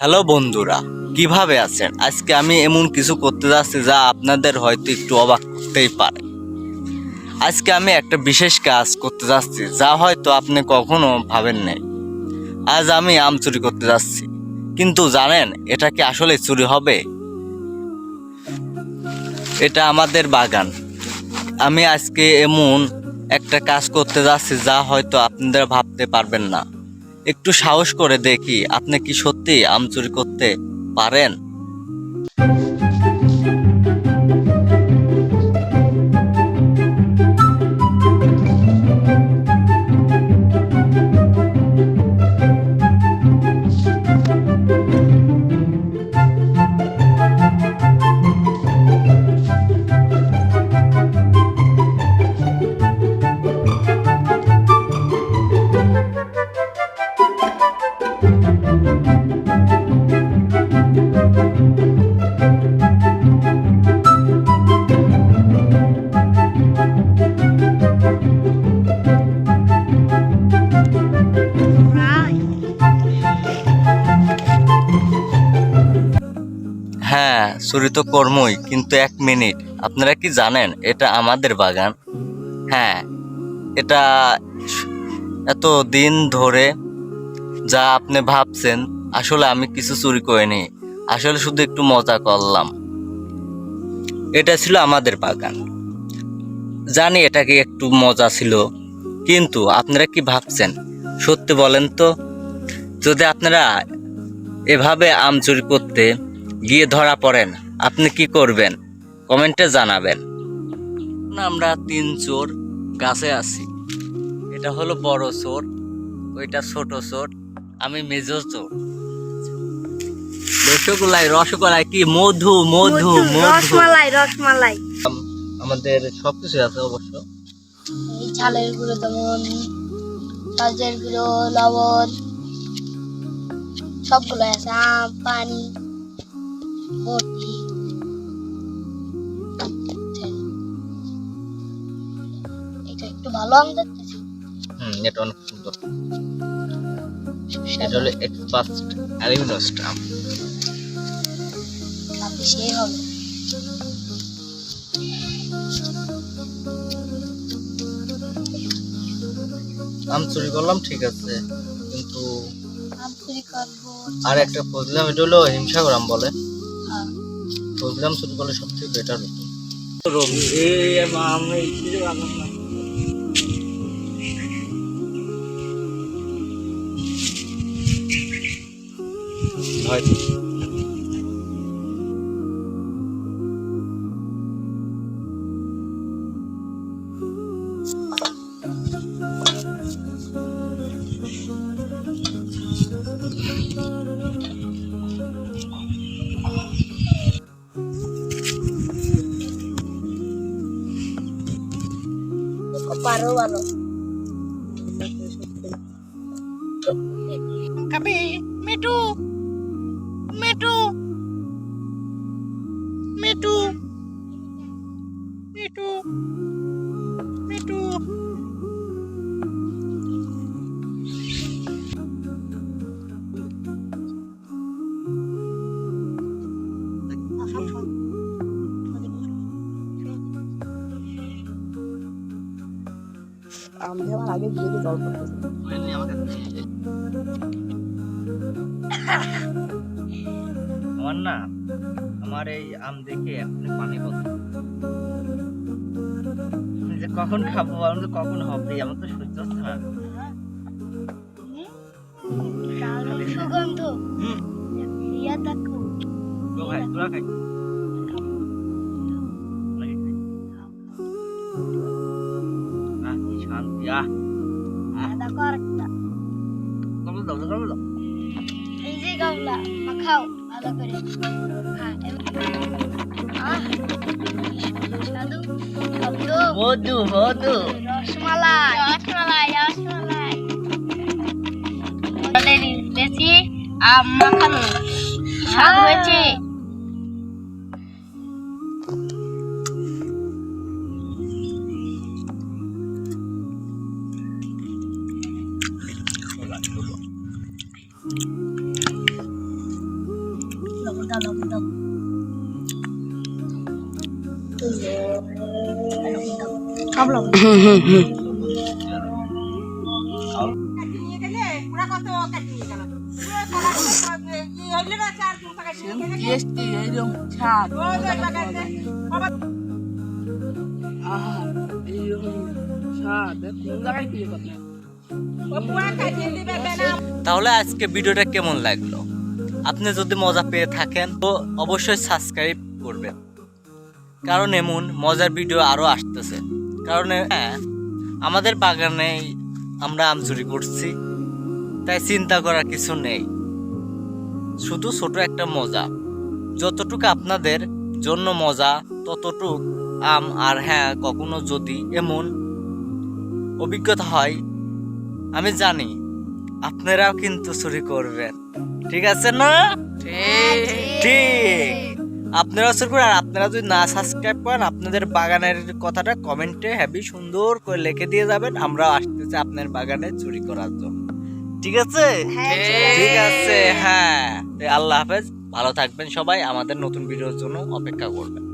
Hello বন্ধুরা, কীভাবে আছেন? আজকে আমি এমন কিছু করতে যাচ্ছি যা আপনাদের হয়তো একটু অবাক করতেই পারে। আজকে আমি একটা বিশেষ কাজ করতে যাচ্ছি যা হয়তো আপনি কখনো ভাবেন নাই। আজ আমি আম চুরি করতে যাচ্ছি। কিন্তু জানেন, এটা কি আসলে চুরি হবে? এটা আমাদের বাগান। আমি আজকে এমন একটা কাজ করতে যাচ্ছি যা হয়তো আপনারা ভাবতে পারবেন না। একটু সাহস করে দেখি আপনি কি সত্যি আম চুরি করতে পারেন? হ্যাঁ চুরি তো কর্মই কিন্তু এক মিনিট। আপনারা কি জানেন, এটা আমাদের বাগান? হ্যাঁ এটা এত দিন ধরে যা আপনি ভাবছেন, আসলে আমি কিছু চুরি করিনি। আসলে শুধু একটু মজা করলাম। এটা ছিল আমাদের বাগান। জানি এটাকে একটু মজা ছিল, কিন্তু আপনারা কি ভাবছেন? সত্যি বলেন তো, যদি আপনারা এভাবে আম চুরি করতে গিয়ে ধরা পড়েন। আপনি কি করবেন? কমেন্টে জানাবেন। আমরা তিন চোর গাছে আছি। এটা হলো বড় চোর ওইটা ছোট চোর আমি মেজো চোর। রসগোল্লায় রসগোল্লায় কি? মধু মধু রসমালাই রসমালাই। আমাদের সবকিছু আছে অবশ্য। গুঁড়ো যেমন সজের গুঁড়ো লবণ সবগুলো আছে। আম পানি। বটি এটা একটু ভালো আম দেখতেছি হুম এটা অনেক সুন্দর। এটা হলো এক্সপার্ট অ্যালুমিনিয়াম আপনি সেই হবে আম চুরি করলাম ঠিক আছে। কিন্তু আর একটা ফজলাম এটা হলো হিমসাগর আম বলে। ফজলাম শুরু করলে সব থেকে বেটার হতো। হয়তো পারো ভালো Kapi, Metu, Metu, Metu, Metu, আমি আমার আগে আমার না আমার এই আম দেখে এখনই পানি পড়ছে যে কখন খাব আমি যে কখন হবে? আমার তো সহ্য হচ্ছে না। সুগন্ধ। ইয়া দেখো তো ভাই তোরা খাই। আহ, কি শান্তি আহ দেখো আরেকটা কমল দাও কমল দাও এই যে গামলা মাখাও ভালো করে হ্যাঁ এবার- আহ, সাধু শব্দ মধু মধু রসমালাই রসমালাই রসমালাই বেশি আম আহা এইরকম স্বাদ কোন জায়গায় পেয়ে কথা। তাহলে আজকে ভিডিওটা কেমন লাগল? আপনি যদি মজা পেয়ে থাকেন, তো অবশ্যই সাবস্ক্রাইব করবেন। কারণ এমন মজার ভিডিও আরও আসতেছে। কারণ হ্যাঁ আমাদের বাগানে আমরা আম চুরি করছি, তাই চিন্তা করার কিছু নেই। শুধু ছোট একটা মজা। যতটুকু আপনাদের জন্য মজা, ততটুক আম, আর হ্যাঁ কখনো যদি এমন অভিজ্ঞতা হয় আমি জানি আপনারাও কিন্তু চুরি করবেন। ঠিক আছে না? ঠিক। আপনারা চুরি করেন আর আপনারা যদি না সাবস্ক্রাইব করেন আপনাদের বাগানের কথাটা কমেন্টে হ্যাভি সুন্দর করে লিখে দিয়ে যাবেন আমরাও আসতেছি আপনার বাগানে চুরি করার জন্য। ঠিক আছে? ঠিক আছে। হ্যাঁ। আল্লাহ হাফেজ ভালো থাকবেন সবাই আমাদের নতুন ভিডিওর জন্য অপেক্ষা করবেন।